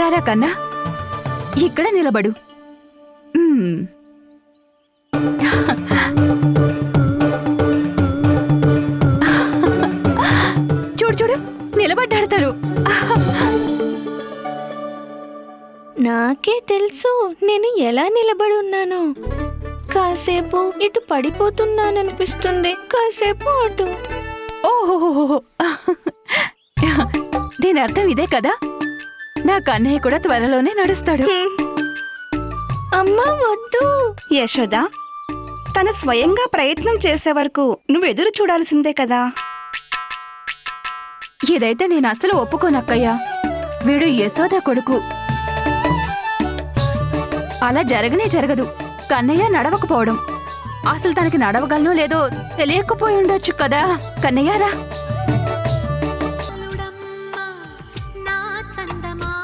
రారా కన్నా? ఇక్కడ నిలబడు. చూడు చూడు. నిలబడ్డాడతారు నాకే తెలుసు నేను ఎలా నిలబడి ఉన్నాను కాసేపు ఇటు పడిపోతున్నాననిపిస్తుంది. కాసేపు అటు. ఓహో దీని అర్థం ఇదే కదా? కన్నయ్య కూడా త్వరలోనే నడుస్తాడు. అమ్మా వద్దు. యశోద తన స్వయంగా ప్రయత్నం చేసే వరకు నువ్వు ఎదురు చూడాల్సిందే కదా. ఇదైతే నేను అసలు ఒప్పుకోనక్కయ్యా వీడు యశోద కొడుకు. అలా జరగనే జరగదు. కన్నయ్య నడవకపోవడం. అసలు తనకి నడవగలనో లేదో తెలియకపోయి ఉండొచ్చు కదా. కన్నయ్య